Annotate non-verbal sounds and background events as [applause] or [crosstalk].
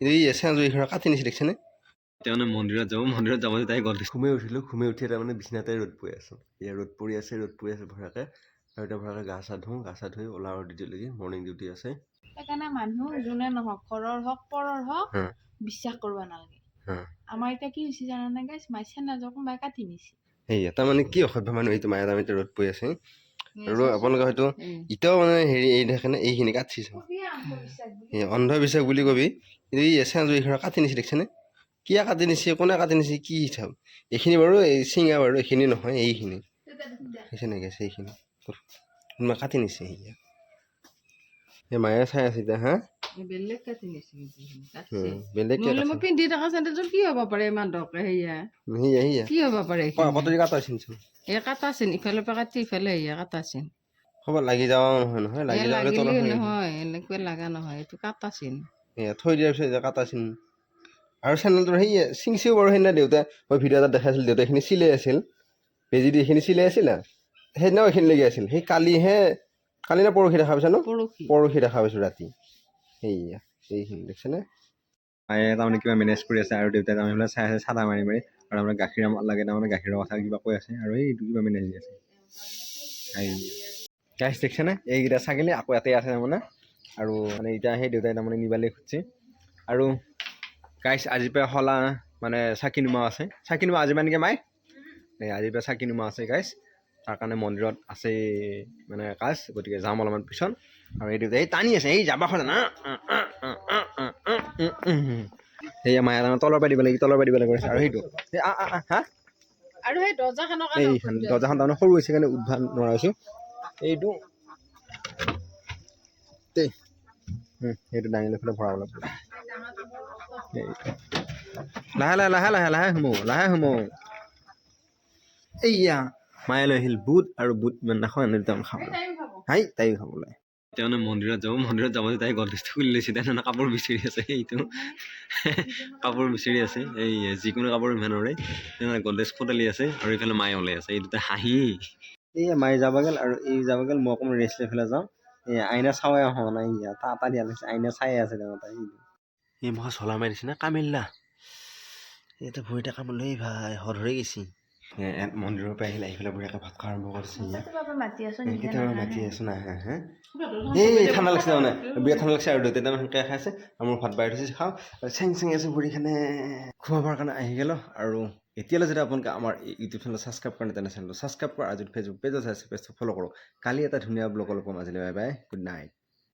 এই হৈ ঘৰ কাটি নিছে দেখিছেনে? এতিয়া মানে মন্দিৰত যাব মন্দিৰত যাব তাই গল্ডেজ ঘুমাই উঠিলোঁ ঘুমাই উঠি তাৰমানে বিচনাতে ৰ'দ পৰি আছোঁ। এয়া ৰ'দ পৰি আছে ৰ'দ পৰি আছে ভৰাকে। আৰু এতিয়া ভৰাকে গা চা ধুওঁ গা চা ধুই ওলাওঁ ডিউটিলৈকে মৰ্ণিং ডিউটি আছে। সেইকাৰণে মানুহ যোনে নহওক ঘৰৰ হওক পৰৰ হওক বিশ্বাস কৰিব নালাগে। আমাৰ এতিয়া কি হৈছে জানানে গাইছ মাই চেন্নাইজৰ কোনোবাই কাটি নিছে। সেয়া তাৰমানে কি অসভ্য মানুহ এইটো মায়ে তাৰমানে এতিয়া ৰ'দ পৰি আছে। আৰু আপোনালোকে হয়তো এতিয়াও মানে হেৰি এই দেখেনে এইখিনি কাটিছে অন্ধবিশ্বাস বুলি কবি। কিন্তু এই চেঞ্জ হৈ কাটি নিছে দেখিছেনে? কিয় কাটি নিছে কোনে কাটি নিছে কি হিচাপ এইখিনি বাৰু এই চিঙা বাৰু এইখিনি নহয় এইখিনি। হৈছে নেকি এইখিনি? কোনোবা কাটি নিছে সি এই মায়ে চাই আছে এতিয়া হা? পিন্ধি থকা চেণ্ডেলযোৰ কি হ'ব পাৰে ইমান দৰকাৰ সেয়া কি হ'ব পাৰে এই কাটাচোন ইফালৰ পৰা কাটি ইফালে সেয়া কাটাচোন হ'ব লাগি যাওঁ নহয় নহয় লাগি। নহয় এনেকুৱা লগা নহয় এইটো কাটাচোন থৈ দিয়াৰ পিছত কাটাছিল আৰু চেনেলটোৰ সেই চিংচিও বাৰু সেইদিনা দেউতাই মই ভিডিঅ' এটাত দেখাইছিল দেউতাই এইখিনি চিলাই আছিল। বেজি দি এইখিনি চিলাই আছিল না? সেইদিনাও এইখিনিলৈকে আছিল। সেই কালিহে কালি নে পৰহি দেখা পাইছা ন? পৰহি দেখা পাইছোঁ ৰাতি। সেইয়া এইখিনি দেখিছেনে মায়ে তাৰমানে কিবা মেনেজ কৰি আছে আৰু দেউতাই তাৰমানে এইফালে চাই আছে, চাদা মাৰি মাৰি তাৰমানে গাখীৰ লাগে তাৰমানে গাখীৰৰ কথা কিবা কৈ আছে, আৰু এইটো কিবা মেনেজ দি আছে। গাইছ দেখিছেনে এইকেইটা ছাগলী আকৌ ইয়াতে আছে তাৰমানে, আৰু মানে এতিয়া সেই দেউতাই তাৰমানে নিবালে খুজিছে। আৰু গাইছ আজিৰ পৰা হলা মানে চাকি নোমোৱা আছে। চাকি নোমোৱা আজি নেকি মাই? এই, আজিৰ পৰা চাকি নোমোৱা আছে গাইছ তাৰ কাৰণে মন্দিৰত আছে মানে কাজ গতিকে যাম অলপমান পিছত। আৰু এই দেউতাই এই টানি আছে এই যাবা খোজা না। মায়ে তাৰমানে তলৰ পৰা দিব লাগে তলৰ পৰা দিব লাগে আৰু সেইটো। হা? আৰু সেই দৰ্জাখনৰ এইখন দৰ্জাখন তাৰমানে সৰু হৈছে কাৰণে উদ্ভাৱ নোৱাৰা হৈছোঁ। এইটো। দেই। সেইটো দাঙি লৈ পেলাই ভৰাব লাগিব। লাহে লাহে লাহে লাহে লাহে সোমো লাহে সোমো। এইয়া। মায়ে লৈ আহিল বুট আৰু বুট ইমান নাখাওঁ এনে দুটামান খাবলৈ হাই তাইও খাবলৈ মানে মন্দিৰত যাব মন্দিৰত যাব তাই গল্ডেজটো খুলি লৈছে তাই মানে কাপোৰ বিচাৰি আছে এইটো [laughs] কাপোৰ বিচাৰি আছে এই যিকোনো কাপোৰ ইমানৰে। তেনেহ'লে গল্ডেজ খোটালি আছে আৰু এইফালে মায়ে ওলাই আছে এই দুটা হাঁহি। এই মায়ে যাব গ'ল আৰু এই যাব গ'ল মই অকণমান ৰেষ্ট লৈ পেলাই যাওঁ। এই আইনা চাৱাই হোৱা নাই ইয়াত তা তা দিয়া লাগিছে আইনা চাই আছে তেওঁ তাই। এই মহা চলা মাৰি দিছে না কামিল্লা এতিয়া ভৰিতে কামলৈ এই ভাই হৰহৰে গেছি। মন্দিৰৰ পৰা আহিলে আহি পেলাই বঢ়িয়াকৈ ভাত খোৱা আৰম্ভ কৰিছে কেতিয়াবা মাতি আছো না হা হা? এই ঠাণ্ডা লাগিছে তাৰমানে বিৰাট ঠাণ্ডা লাগিছে আৰু দেউতাই তাৰমানে সেনেকৈ খাইছে আৰু মোৰ ভাত বাঢ়ি থৈছে খাওঁ চেং চেং আছে ভৰিখনে খোৱাবৰ কাৰণে আহি গ'লো। আৰু এতিয়ালৈ যদি আপোনালোকে আমাৰ এই ইউটিউব চেনেল ছাবস্ক্ৰাইব কৰে তেনে চেনেলটো ছাবস্ক্ৰাইব কৰা আৰু যদি ফেচবুক পেজত আছে পেজটো ফ'ল' কৰক। কালি এটা ধুনীয়া ব্লগ অলপ পাম আজিলৈ বাই বাই গুড নাইট